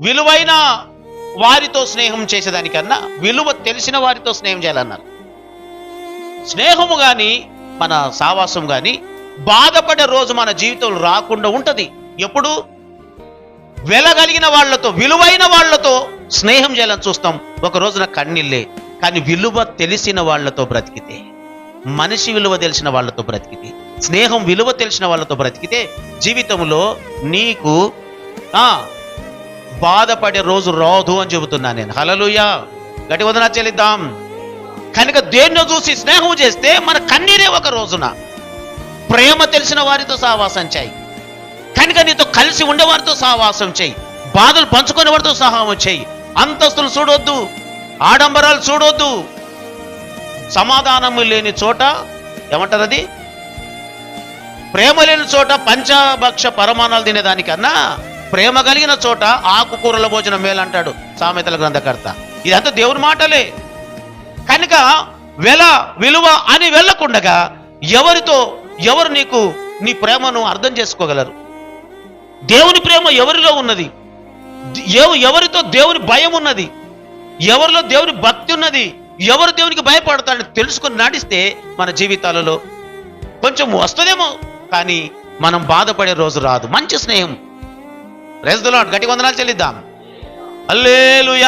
విలువైన వారితో స్నేహం చేసేదానికన్నా విలువ తెలిసిన వారితో స్నేహం చేయాలన్నారు. స్నేహము కానీ మన సావాసం కానీ బాధపడే రోజు మన జీవితంలో రాకుండా ఉంటుంది. ఎప్పుడు? వెలగలిగిన వాళ్ళతో విలువైన వాళ్ళతో స్నేహం చేయాలని చూస్తాం. ఒక రోజున కన్నీళ్ళే. కానీ విలువ తెలిసిన వాళ్ళతో బ్రతికితే మనిషి విలువ తెలిసిన వాళ్ళతో బ్రతికితే స్నేహం విలువ తెలిసిన వాళ్ళతో బ్రతికితే జీవితంలో నీకు ఆ బాధపడే రోజు రాదు అని చెబుతున్నా నేను. హలలుయా గట్టి వదన చెల్లిద్దాం. కనుక దేన్నో చూసి స్నేహం చేస్తే మన కన్నీరే ఒక రోజున. ప్రేమ తెలిసిన వారితో సహవాసం చేయి. కనుక నీతో కలిసి ఉండేవారితో సహవాసం చేయి. బాధలు పంచుకునే వారితో సహవాసం చేయి. అంతస్తులు చూడొద్దు. ఆడంబరాలు చూడొద్దు. సమాధానము లేని చోట ఏమంటారు అది? ప్రేమ లేని చోట పంచభక్ష పరమాణాలు తినేదానికన్నా ప్రేమ కలిగిన చోట ఆకుకూరల భోజనం మేలంటాడు సామెతల గ్రంథకర్త. ఇదంతా దేవుని మాటలే. కనుక వెల విలువ అని వెళ్ళకుండగా ఎవరితో ఎవరు నీకు నీ ప్రేమను అర్థం చేసుకోగలరు? దేవుని ప్రేమ ఎవరిలో ఉన్నది? ఎవరితో దేవుని భయం ఉన్నది? ఎవరిలో దేవుని భక్తి ఉన్నది? ఎవరు దేవునికి భయపడతాడని తెలుసుకొని నడిస్తే మన జీవితాలలో కొంచెం వస్తుందేమో కానీ మనం బాధపడే రోజు రాదు. మంచి స్నేహం. రేసులో గట్టి వందనాలు చెల్లిద్దాం. అల్లేలుయా